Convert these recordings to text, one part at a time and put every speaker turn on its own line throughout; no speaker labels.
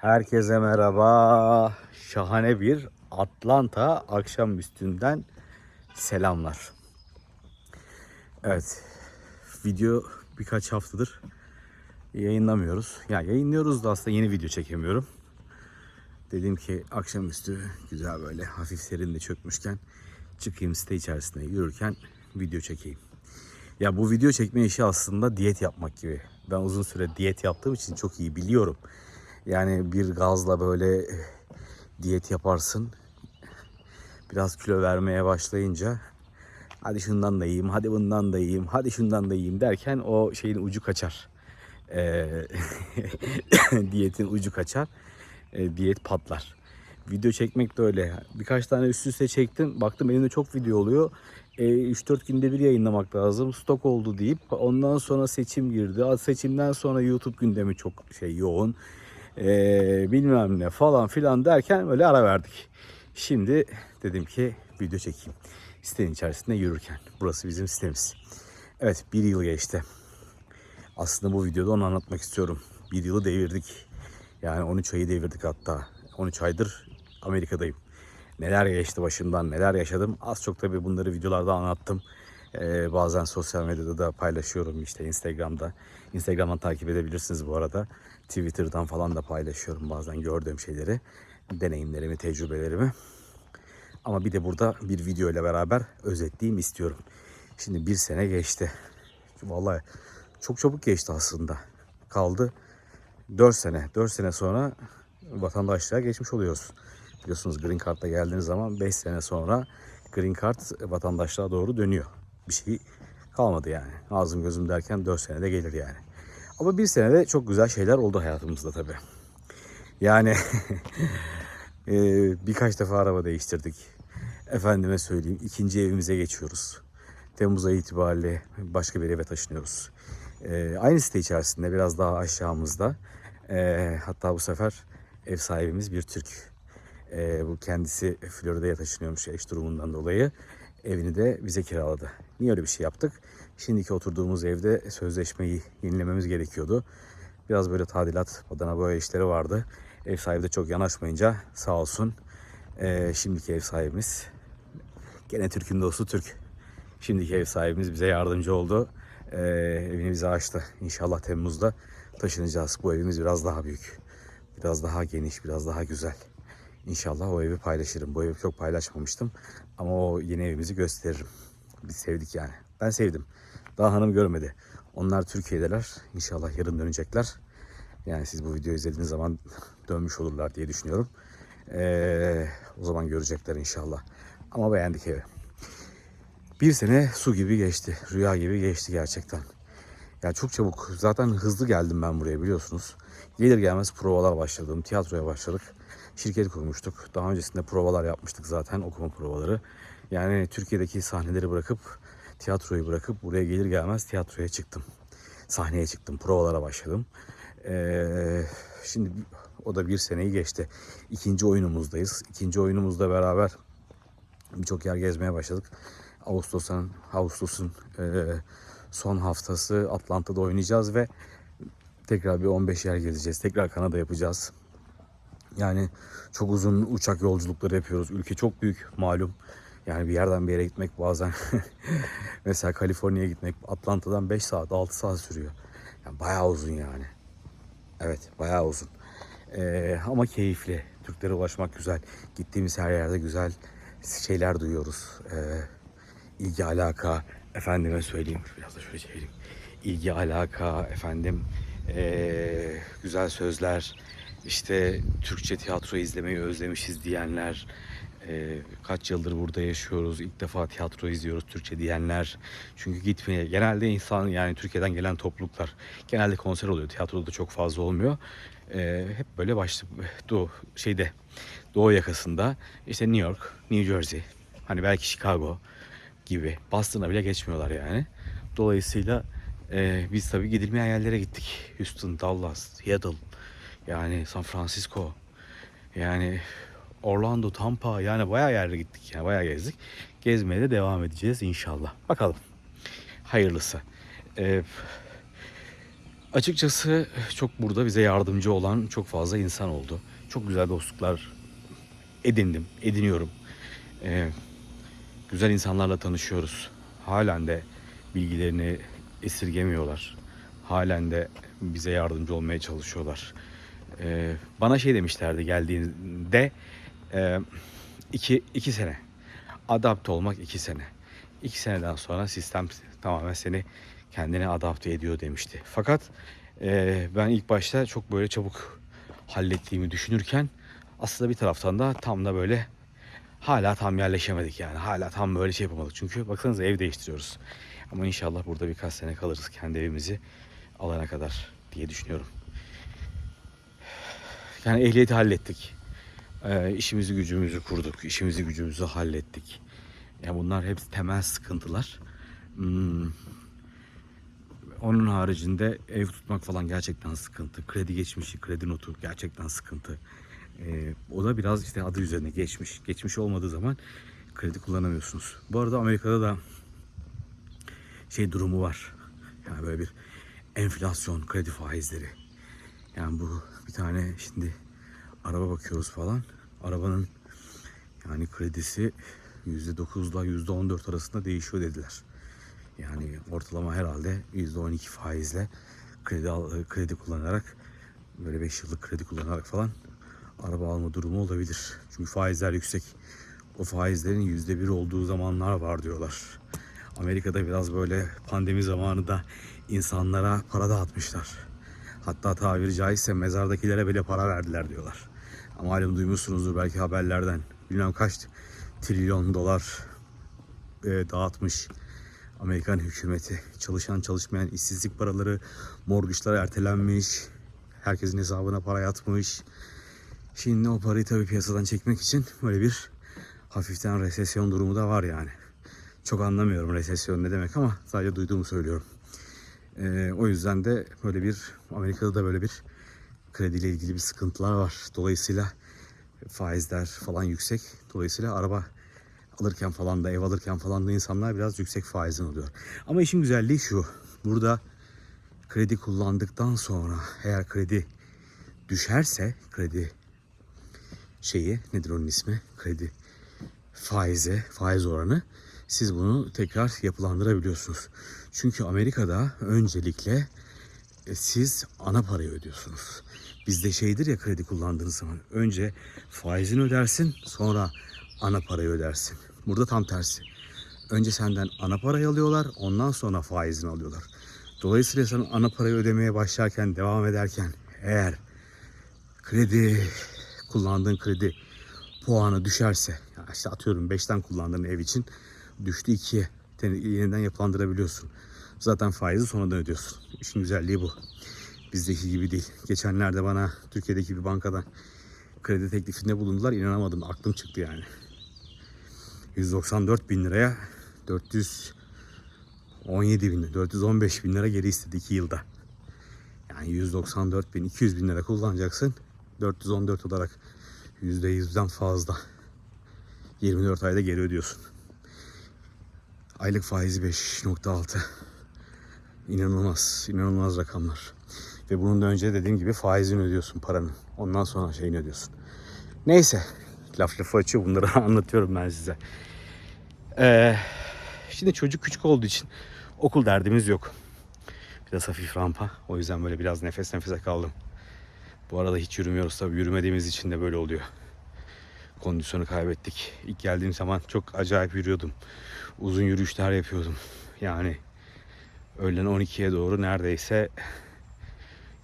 Herkese merhaba. Şahane bir Atlanta akşam üstünden selamlar. Evet. Video birkaç haftadır yayınlamıyoruz. Ya yayınlıyoruz da aslında yeni video çekemiyorum. Dedim ki akşamüstü güzel böyle hafif serin de çökmüşken çıkayım site içerisinde yürürken video çekeyim. Ya bu video çekme işi aslında diyet yapmak gibi. Ben uzun süre diyet yaptığım için çok iyi biliyorum. Yani bir gazla böyle eh, diyet yaparsın. Biraz kilo vermeye başlayınca hadi şundan da yiyeyim, hadi bundan da yiyeyim, hadi şundan da yiyeyim derken o şeyin ucu kaçar. Ee, diyetin ucu kaçar. Ee, diyet patlar. Video çekmek de öyle. Birkaç tane üst üste çektim. Baktım elimde çok video oluyor. E, 3-4 günde bir yayınlamak lazım. Stok oldu deyip ondan sonra seçim girdi. Seçimden sonra YouTube gündemi çok şey yoğun. E, bilmem ne falan filan derken böyle ara verdik. Şimdi dedim ki video çekeyim. Sitenin içerisinde yürürken. Burası bizim sitemiz. Evet bir yıl geçti. Aslında bu videoda onu anlatmak istiyorum. Bir yılı devirdik. Yani 13 ayı devirdik hatta. 13 aydır Amerika'dayım. Neler geçti başımdan, neler yaşadım. Az çok tabii bunları videolarda anlattım. Ee, bazen sosyal medyada da paylaşıyorum işte Instagram'da. Instagram'dan takip edebilirsiniz bu arada. Twitter'dan falan da paylaşıyorum bazen gördüğüm şeyleri. Deneyimlerimi, tecrübelerimi. Ama bir de burada bir video ile beraber özetleyeyim istiyorum. Şimdi bir sene geçti. Vallahi çok çabuk geçti aslında. Kaldı 4 sene. 4 sene sonra vatandaşlığa geçmiş oluyoruz. Biliyorsunuz Green Card'la geldiğiniz zaman 5 sene sonra Green Card vatandaşlığa doğru dönüyor. Bir şey kalmadı yani. Ağzım gözüm derken 4 senede gelir yani. Ama bir senede çok güzel şeyler oldu hayatımızda tabii. Yani e, birkaç defa araba değiştirdik. Efendime söyleyeyim ikinci evimize geçiyoruz. Temmuz ayı itibariyle başka bir eve taşınıyoruz. E, aynı site içerisinde biraz daha aşağımızda. E, hatta bu sefer ev sahibimiz bir Türk. E, bu kendisi Florida'ya taşınıyormuş eş durumundan dolayı. Evini de bize kiraladı. Niye öyle bir şey yaptık? Şimdiki oturduğumuz evde sözleşmeyi yenilememiz gerekiyordu. Biraz böyle tadilat, badana boya işleri vardı. Ev sahibi de çok yanaşmayınca sağ olsun e, şimdiki ev sahibimiz gene Türk'ün dostu Türk. Şimdiki ev sahibimiz bize yardımcı oldu. E, evini bize açtı. İnşallah Temmuz'da taşınacağız. Bu evimiz biraz daha büyük. Biraz daha geniş, biraz daha güzel. İnşallah o evi paylaşırım. Bu evi çok paylaşmamıştım. Ama o yeni evimizi gösteririm. Biz sevdik yani. Ben sevdim. Daha hanım görmedi. Onlar Türkiye'deler. İnşallah yarın dönecekler. Yani siz bu videoyu izlediğiniz zaman dönmüş olurlar diye düşünüyorum. Ee, o zaman görecekler inşallah. Ama beğendik evi. Bir sene su gibi geçti. Rüya gibi geçti gerçekten. Ya çok çabuk. Zaten hızlı geldim ben buraya biliyorsunuz. Gelir gelmez provalar başladım. Tiyatroya başladık. Şirket kurmuştuk. Daha öncesinde provalar yapmıştık zaten okuma provaları. Yani Türkiye'deki sahneleri bırakıp tiyatroyu bırakıp buraya gelir gelmez tiyatroya çıktım. Sahneye çıktım. Provalara başladım. Ee, şimdi o da bir seneyi geçti. İkinci oyunumuzdayız. İkinci oyunumuzda beraber birçok yer gezmeye başladık. Ağustos'un Ağustos'un e, son haftası Atlanta'da oynayacağız ve tekrar bir 15 yer gezeceğiz. Tekrar Kanada yapacağız. Yani çok uzun uçak yolculukları yapıyoruz. Ülke çok büyük malum. Yani bir yerden bir yere gitmek bazen mesela Kaliforniya'ya gitmek Atlanta'dan 5 saat 6 saat sürüyor. Yani bayağı uzun yani. Evet bayağı uzun. Ee, ama keyifli. Türklere ulaşmak güzel. Gittiğimiz her yerde güzel şeyler duyuyoruz. Ee, ilgi alaka efendime söyleyeyim. Biraz da şöyle çevireyim. İlgi alaka efendim ee, güzel sözler işte Türkçe tiyatro izlemeyi özlemişiz diyenler ee, kaç yıldır burada yaşıyoruz ilk defa tiyatro izliyoruz Türkçe diyenler. Çünkü gitmeye genelde insan yani Türkiye'den gelen topluluklar genelde konser oluyor. Tiyatroda da çok fazla olmuyor. Ee, hep böyle başlı doğu şeyde doğu yakasında. İşte New York New Jersey hani belki Chicago gibi Boston'a bile geçmiyorlar yani. Dolayısıyla e, biz tabii gidilmeyen yerlere gittik. Houston, Dallas, Seattle yani San Francisco. Yani Orlando, Tampa yani bayağı yerlere gittik yani bayağı gezdik. Gezmeye de devam edeceğiz inşallah. Bakalım. Hayırlısı. Ee, Açıkçası çok burada bize yardımcı olan çok fazla insan oldu. Çok güzel dostluklar edindim, ediniyorum. Ee, güzel insanlarla tanışıyoruz. Halen de bilgilerini esirgemiyorlar. Halen de bize yardımcı olmaya çalışıyorlar. Ee, bana şey demişlerdi geldiğinde e, iki, iki sene. Adapte olmak iki sene. İki seneden sonra sistem tamamen seni kendine adapte ediyor demişti. Fakat e, ben ilk başta çok böyle çabuk hallettiğimi düşünürken aslında bir taraftan da tam da böyle hala tam yerleşemedik yani. Hala tam böyle şey yapamadık. Çünkü baksanıza ev değiştiriyoruz. Ama inşallah burada birkaç sene kalırız kendi evimizi alana kadar diye düşünüyorum. Yani ehliyeti hallettik. Ee, işimizi gücümüzü kurduk. işimizi gücümüzü hallettik. Ya bunlar hepsi temel sıkıntılar. Hmm. Onun haricinde ev tutmak falan gerçekten sıkıntı. Kredi geçmişi, kredi notu gerçekten sıkıntı. Ee, o da biraz işte adı üzerine geçmiş. Geçmiş olmadığı zaman kredi kullanamıyorsunuz. Bu arada Amerika'da da şey durumu var. Yani böyle bir enflasyon, kredi faizleri. Yani bu bir tane şimdi araba bakıyoruz falan. Arabanın yani kredisi %9 ile %14 arasında değişiyor dediler. Yani ortalama herhalde %12 faizle kredi kredi kullanarak böyle 5 yıllık kredi kullanarak falan araba alma durumu olabilir. Çünkü faizler yüksek. O faizlerin %1 olduğu zamanlar var diyorlar. Amerika'da biraz böyle pandemi zamanında insanlara para dağıtmışlar. Hatta tabiri caizse mezardakilere bile para verdiler diyorlar. Malum duymuşsunuzdur belki haberlerden. Bilmem kaç trilyon dolar e, dağıtmış Amerikan hükümeti. Çalışan çalışmayan işsizlik paraları, mortgage'lar ertelenmiş. Herkesin hesabına para yatmış. Şimdi o parayı tabii piyasadan çekmek için böyle bir hafiften resesyon durumu da var yani. Çok anlamıyorum resesyon ne demek ama sadece duyduğumu söylüyorum. Ee, o yüzden de böyle bir Amerika'da da böyle bir krediyle ilgili bir sıkıntılar var. Dolayısıyla faizler falan yüksek. Dolayısıyla araba alırken falan da ev alırken falan da insanlar biraz yüksek faizin oluyor. Ama işin güzelliği şu. Burada kredi kullandıktan sonra eğer kredi düşerse kredi şeyi nedir onun ismi? Kredi faize, faiz oranı siz bunu tekrar yapılandırabiliyorsunuz. Çünkü Amerika'da öncelikle e, siz ana parayı ödüyorsunuz. Bizde şeydir ya kredi kullandığınız zaman önce faizini ödersin sonra ana parayı ödersin. Burada tam tersi. Önce senden ana parayı alıyorlar ondan sonra faizini alıyorlar. Dolayısıyla sen ana parayı ödemeye başlarken devam ederken eğer kredi kullandığın kredi puanı düşerse işte atıyorum 5'ten kullandığın ev için düştü 2'ye yeniden yapılandırabiliyorsun. Zaten faizi sonradan ödüyorsun. İşin güzelliği bu. Bizdeki gibi değil. Geçenlerde bana Türkiye'deki bir bankadan kredi teklifinde bulundular. İnanamadım. Aklım çıktı yani. 194 bin liraya 417 bin, 415 bin lira geri istedi 2 yılda. Yani 194 bin, 200 bin lira kullanacaksın. 414 olarak %100'den fazla. 24 ayda geri ödüyorsun. Aylık faizi 5.6. İnanılmaz, inanılmaz rakamlar. Ve bunun da önce dediğim gibi faizini ödüyorsun paranın. Ondan sonra şeyini ödüyorsun. Neyse. Laf lafı açıyor bunları anlatıyorum ben size. Ee, şimdi çocuk küçük olduğu için okul derdimiz yok. Biraz hafif rampa. O yüzden böyle biraz nefes nefese kaldım. Bu arada hiç yürümüyoruz tabii. Yürümediğimiz için de böyle oluyor. Kondisyonu kaybettik. İlk geldiğim zaman çok acayip yürüyordum. Uzun yürüyüşler yapıyordum. Yani öğlen 12'ye doğru neredeyse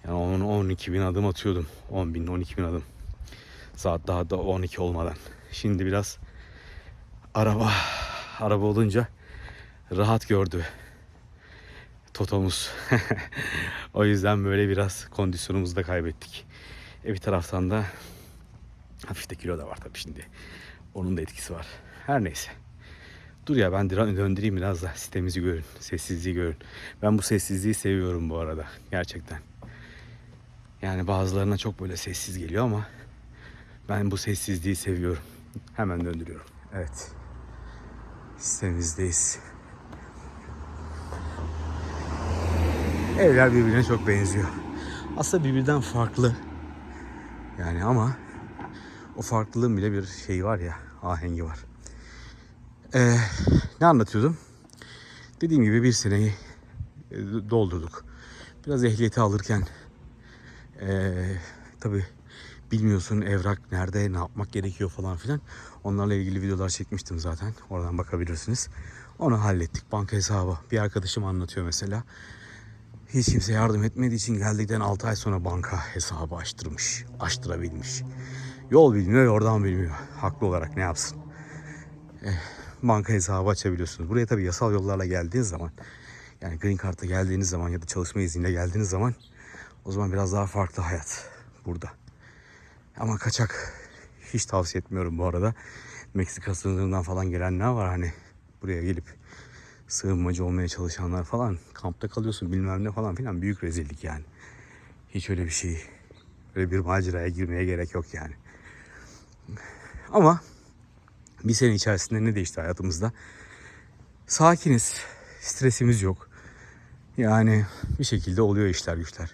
yani 10 12 bin adım atıyordum. 10 bin 12 bin adım. Saat daha da 12 olmadan. Şimdi biraz araba araba olunca rahat gördü totomuz. o yüzden böyle biraz kondisyonumuzu da kaybettik. E bir taraftan da hafif de kilo da var tabii şimdi. Onun da etkisi var. Her neyse. Dur ya ben döndüreyim biraz da sitemizi görün. Sessizliği görün. Ben bu sessizliği seviyorum bu arada. Gerçekten. Yani bazılarına çok böyle sessiz geliyor ama ben bu sessizliği seviyorum. Hemen döndürüyorum. Evet. Sitemizdeyiz. Evler birbirine çok benziyor. Aslında birbirinden farklı. Yani ama o farklılığın bile bir şeyi var ya, ahengi var. Ee, ne anlatıyordum? Dediğim gibi bir seneyi e, doldurduk. Biraz ehliyeti alırken ee, tabii bilmiyorsun evrak nerede, ne yapmak gerekiyor falan filan. Onlarla ilgili videolar çekmiştim zaten. Oradan bakabilirsiniz. Onu hallettik. Banka hesabı. Bir arkadaşım anlatıyor mesela. Hiç kimse yardım etmediği için geldikten 6 ay sonra banka hesabı açtırmış. Açtırabilmiş. Yol bilmiyor, yordan bilmiyor. Haklı olarak ne yapsın? Eh, banka hesabı açabiliyorsunuz. Buraya tabii yasal yollarla geldiğiniz zaman yani green card'la geldiğiniz zaman ya da çalışma izniyle geldiğiniz zaman o zaman biraz daha farklı hayat burada. Ama kaçak hiç tavsiye etmiyorum bu arada. Meksika sınırından falan gelenler var hani buraya gelip sığınmacı olmaya çalışanlar falan kampta kalıyorsun bilmem ne falan filan büyük rezillik yani. Hiç öyle bir şey öyle bir maceraya girmeye gerek yok yani. Ama bir sene içerisinde ne değişti hayatımızda? Sakiniz, stresimiz yok. Yani bir şekilde oluyor işler güçler.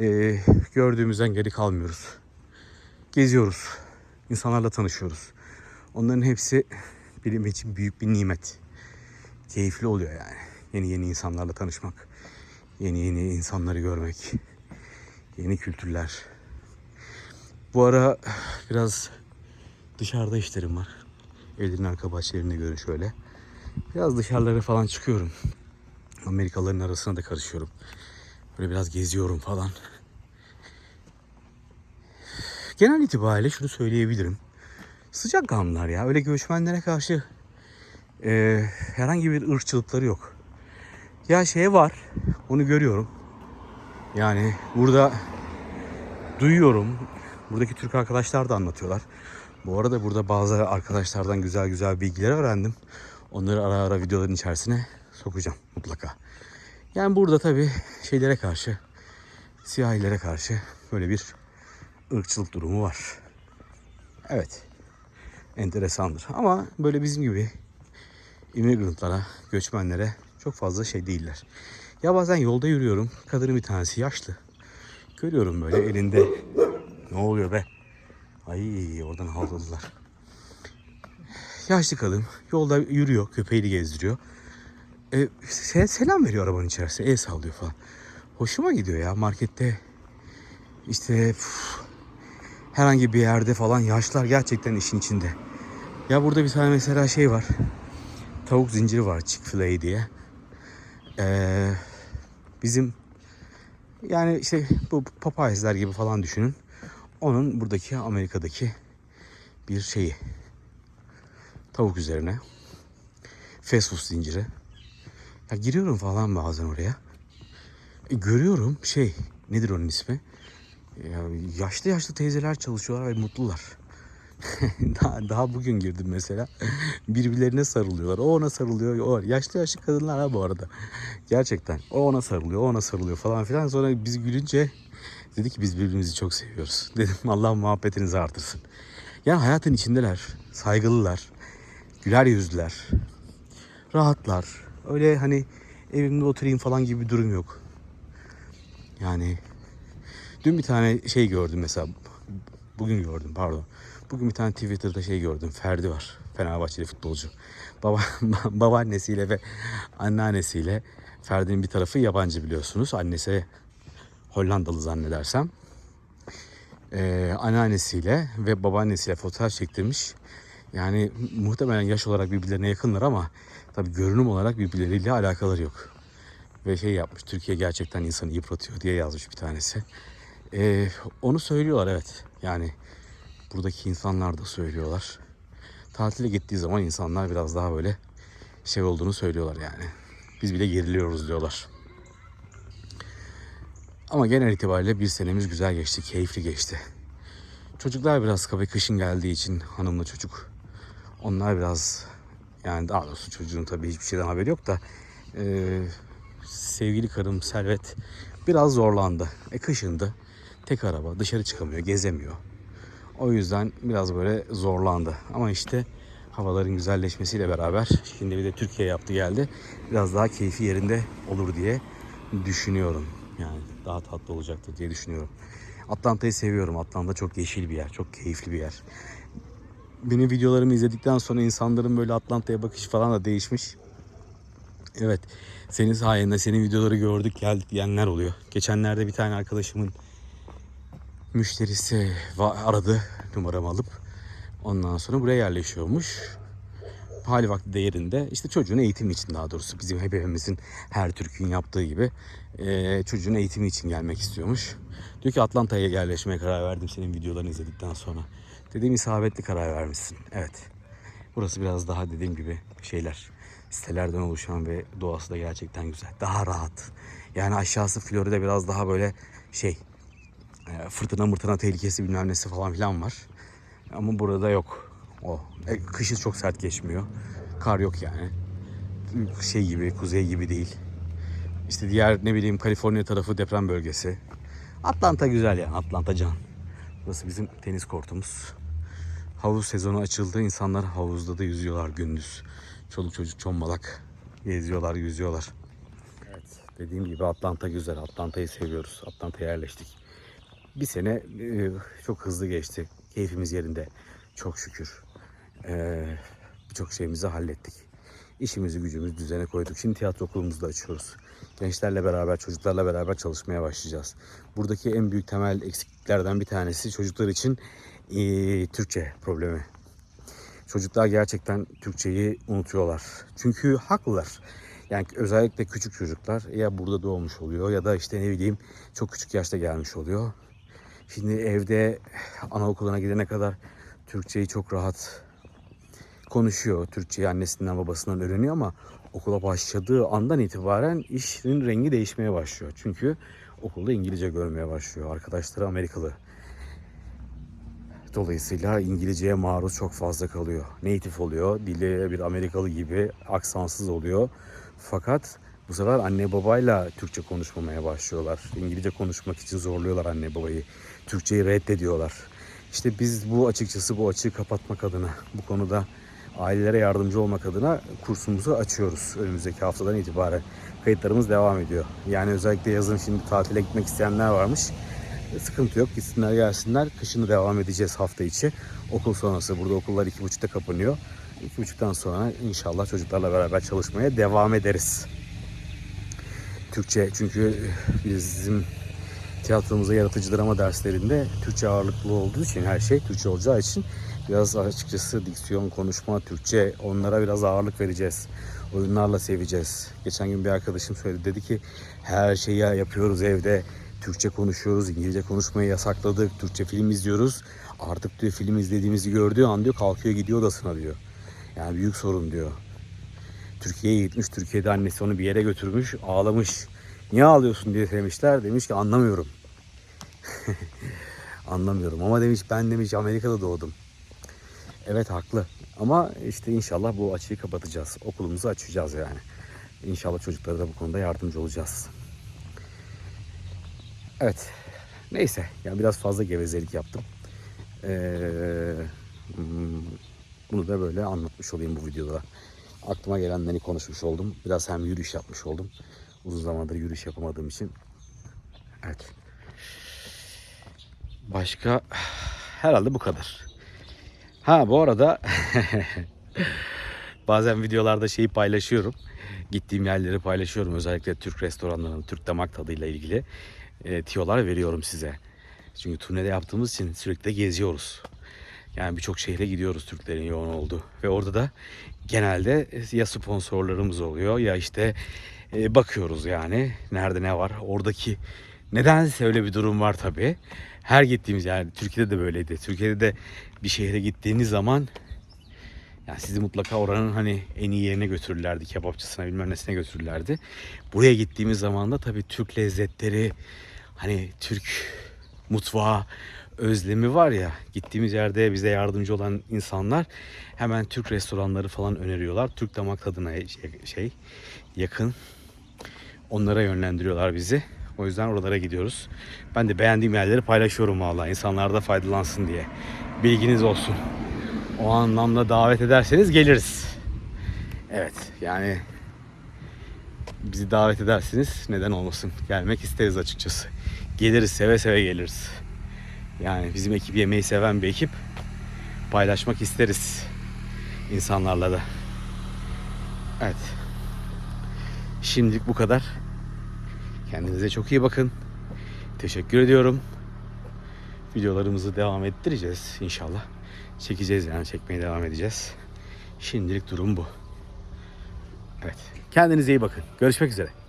Ee, gördüğümüzden geri kalmıyoruz. Geziyoruz. insanlarla tanışıyoruz. Onların hepsi benim için büyük bir nimet. Keyifli oluyor yani. Yeni yeni insanlarla tanışmak. Yeni yeni insanları görmek. Yeni kültürler. Bu ara biraz dışarıda işlerim var. Evlerin arka bahçelerini görün şöyle. Biraz dışarılara falan çıkıyorum. Amerikalıların arasına da karışıyorum. Böyle biraz geziyorum falan. Genel itibariyle şunu söyleyebilirim. Sıcak kanlılar ya. Öyle göçmenlere karşı e, herhangi bir ırkçılıkları yok. Ya şey var. Onu görüyorum. Yani burada duyuyorum. Buradaki Türk arkadaşlar da anlatıyorlar. Bu arada burada bazı arkadaşlardan güzel güzel bilgiler öğrendim. Onları ara ara videoların içerisine sokacağım mutlaka. Yani burada tabii şeylere karşı, siyahilere karşı böyle bir ırkçılık durumu var. Evet. Enteresandır. Ama böyle bizim gibi immigrantlara, göçmenlere çok fazla şey değiller. Ya bazen yolda yürüyorum. Kadının bir tanesi yaşlı. Görüyorum böyle elinde. Ne oluyor be? Ay oradan havladılar. Yaşlı kadın yolda yürüyor. Köpeğini gezdiriyor. E, se- selam veriyor arabanın içerisinde. El sallıyor falan. Hoşuma gidiyor ya markette. İşte püf, herhangi bir yerde falan yaşlılar gerçekten işin içinde. Ya burada bir tane mesela şey var. Tavuk zinciri var Chick-fil-A diye. Ee, bizim yani işte bu Popeyes'ler gibi falan düşünün. Onun buradaki Amerika'daki bir şeyi. Tavuk üzerine. Fast food zinciri. Ya giriyorum falan bazen oraya. E, görüyorum şey nedir onun ismi? Ya, yaşlı yaşlı teyzeler çalışıyorlar ve mutlular. daha, daha bugün girdim mesela. Birbirlerine sarılıyorlar. O ona sarılıyor. O yaşlı yaşlı kadınlar ha bu arada. Gerçekten. O ona sarılıyor, o ona sarılıyor falan filan. Sonra biz gülünce dedi ki biz birbirimizi çok seviyoruz. Dedim Allah muhabbetinizi artırsın. Yani hayatın içindeler. Saygılılar. Güler yüzlüler. Rahatlar. Öyle hani evimde oturayım falan gibi bir durum yok. Yani dün bir tane şey gördüm mesela. Bugün gördüm pardon. Bugün bir tane Twitter'da şey gördüm. Ferdi var. Fenerbahçeli futbolcu. Baba, babaannesiyle ve anneannesiyle Ferdi'nin bir tarafı yabancı biliyorsunuz. Annesi Hollandalı zannedersem. Ee, anneannesiyle ve babaannesiyle fotoğraf çektirmiş. Yani muhtemelen yaş olarak birbirlerine yakınlar ama tabii görünüm olarak birbirleriyle alakaları yok. Ve şey yapmış, Türkiye gerçekten insanı yıpratıyor diye yazmış bir tanesi. Ee, onu söylüyorlar evet. Yani buradaki insanlar da söylüyorlar. Tatile gittiği zaman insanlar biraz daha böyle şey olduğunu söylüyorlar yani. Biz bile geriliyoruz diyorlar. Ama genel itibariyle bir senemiz güzel geçti, keyifli geçti. Çocuklar biraz kabe kışın geldiği için hanımla çocuk. Onlar biraz yani daha doğrusu çocuğun tabii hiçbir şeyden haberi yok da e, sevgili karım Servet biraz zorlandı. E kışındı. Tek araba dışarı çıkamıyor, gezemiyor. O yüzden biraz böyle zorlandı. Ama işte havaların güzelleşmesiyle beraber şimdi bir de Türkiye yaptı geldi. Biraz daha keyfi yerinde olur diye düşünüyorum. Yani daha tatlı olacaktır diye düşünüyorum. Atlanta'yı seviyorum. Atlanta çok yeşil bir yer. Çok keyifli bir yer. Benim videolarımı izledikten sonra insanların böyle Atlanta'ya bakışı falan da değişmiş. Evet. Senin sayende senin videoları gördük geldik diyenler oluyor. Geçenlerde bir tane arkadaşımın müşterisi aradı numaramı alıp ondan sonra buraya yerleşiyormuş. Hali vakti de yerinde. İşte çocuğun eğitimi için daha doğrusu bizim hepimizin her Türk'ün yaptığı gibi çocuğun eğitimi için gelmek istiyormuş. Diyor ki Atlanta'ya yerleşmeye karar verdim senin videolarını izledikten sonra. Dediğim isabetli karar vermişsin. Evet. Burası biraz daha dediğim gibi şeyler sitelerden oluşan ve doğası da gerçekten güzel. Daha rahat. Yani aşağısı Florida biraz daha böyle şey fırtına mırtına tehlikesi bilmem nesi falan filan var. Ama burada yok. O. E, kışı çok sert geçmiyor. Kar yok yani. Şey gibi, kuzey gibi değil. İşte diğer ne bileyim Kaliforniya tarafı deprem bölgesi. Atlanta güzel yani. Atlanta can. Burası bizim tenis kortumuz. Havuz sezonu açıldı. İnsanlar havuzda da yüzüyorlar gündüz. Çoluk çocuk çombalak geziyorlar, yüzüyorlar. Evet, dediğim gibi Atlanta güzel. Atlanta'yı seviyoruz. Atlanta'ya yerleştik. Bir sene e, çok hızlı geçti. Keyfimiz yerinde. Çok şükür. E, Birçok şeyimizi hallettik. İşimizi gücümüzü düzene koyduk. Şimdi tiyatro okulumuzu da açıyoruz. Gençlerle beraber, çocuklarla beraber çalışmaya başlayacağız. Buradaki en büyük temel eksikliklerden bir tanesi çocuklar için e, Türkçe problemi. Çocuklar gerçekten Türkçeyi unutuyorlar. Çünkü haklılar. Yani özellikle küçük çocuklar ya burada doğmuş oluyor ya da işte ne bileyim çok küçük yaşta gelmiş oluyor. Şimdi evde anaokuluna gidene kadar Türkçeyi çok rahat konuşuyor. Türkçeyi annesinden babasından öğreniyor ama okula başladığı andan itibaren işin rengi değişmeye başlıyor. Çünkü okulda İngilizce görmeye başlıyor. Arkadaşları Amerikalı. Dolayısıyla İngilizceye maruz çok fazla kalıyor. Native oluyor. Dili bir Amerikalı gibi aksansız oluyor. Fakat bu sefer anne babayla Türkçe konuşmamaya başlıyorlar. İngilizce konuşmak için zorluyorlar anne babayı. Türkçeyi reddediyorlar. İşte biz bu açıkçası bu açığı kapatmak adına bu konuda ailelere yardımcı olmak adına kursumuzu açıyoruz önümüzdeki haftadan itibaren. Kayıtlarımız devam ediyor. Yani özellikle yazın şimdi tatile gitmek isteyenler varmış. Sıkıntı yok. Gitsinler gelsinler. Kışını devam edeceğiz hafta içi. Okul sonrası. Burada okullar iki buçukta kapanıyor. İki buçuktan sonra inşallah çocuklarla beraber çalışmaya devam ederiz. Türkçe çünkü bizim tiyatromuzda yaratıcı drama derslerinde Türkçe ağırlıklı olduğu için her şey Türkçe olacağı için biraz açıkçası diksiyon, konuşma, Türkçe onlara biraz ağırlık vereceğiz. Oyunlarla seveceğiz. Geçen gün bir arkadaşım söyledi dedi ki her şeyi yapıyoruz evde. Türkçe konuşuyoruz, İngilizce konuşmayı yasakladık, Türkçe film izliyoruz. Artık diyor film izlediğimizi gördüğü an diyor kalkıyor gidiyor odasına diyor. Yani büyük sorun diyor. Türkiye'ye gitmiş, Türkiye'de annesi onu bir yere götürmüş, ağlamış. Niye ağlıyorsun diye demişler. Demiş ki anlamıyorum. anlamıyorum ama demiş ben demiş Amerika'da doğdum. Evet haklı. Ama işte inşallah bu açıyı kapatacağız. Okulumuzu açacağız yani. İnşallah çocuklara da bu konuda yardımcı olacağız. Evet. Neyse. Yani biraz fazla gevezelik yaptım. Ee, hmm, bunu da böyle anlatmış olayım bu videoda. Aklıma gelenleri konuşmuş oldum. Biraz hem yürüyüş yapmış oldum. Uzun zamandır yürüyüş yapamadığım için. Evet. Başka herhalde bu kadar. Ha bu arada bazen videolarda şeyi paylaşıyorum. Gittiğim yerleri paylaşıyorum. Özellikle Türk restoranlarının Türk damak tadıyla ilgili e, tiyolar veriyorum size. Çünkü turnede yaptığımız için sürekli geziyoruz. Yani birçok şehre gidiyoruz Türklerin yoğun olduğu. Ve orada da genelde ya sponsorlarımız oluyor ya işte e, bakıyoruz yani nerede ne var. Oradaki nedense öyle bir durum var tabii. Her gittiğimiz yani Türkiye'de de böyleydi. Türkiye'de de bir şehre gittiğiniz zaman yani sizi mutlaka oranın hani en iyi yerine götürürlerdi. Kebapçısına bilmem nesine götürürlerdi. Buraya gittiğimiz zaman da tabii Türk lezzetleri hani Türk mutfağı özlemi var ya gittiğimiz yerde bize yardımcı olan insanlar hemen Türk restoranları falan öneriyorlar. Türk damak tadına şey yakın onlara yönlendiriyorlar bizi. O yüzden oralara gidiyoruz. Ben de beğendiğim yerleri paylaşıyorum vallahi insanlar da faydalansın diye. Bilginiz olsun. O anlamda davet ederseniz geliriz. Evet yani bizi davet edersiniz. Neden olmasın? Gelmek isteriz açıkçası. Geliriz seve seve geliriz. Yani bizim ekip yemeği seven bir ekip. Paylaşmak isteriz insanlarla da. Evet. Şimdilik bu kadar. Kendinize çok iyi bakın. Teşekkür ediyorum. Videolarımızı devam ettireceğiz inşallah. Çekeceğiz yani çekmeye devam edeceğiz. Şimdilik durum bu. Evet. Kendinize iyi bakın. Görüşmek üzere.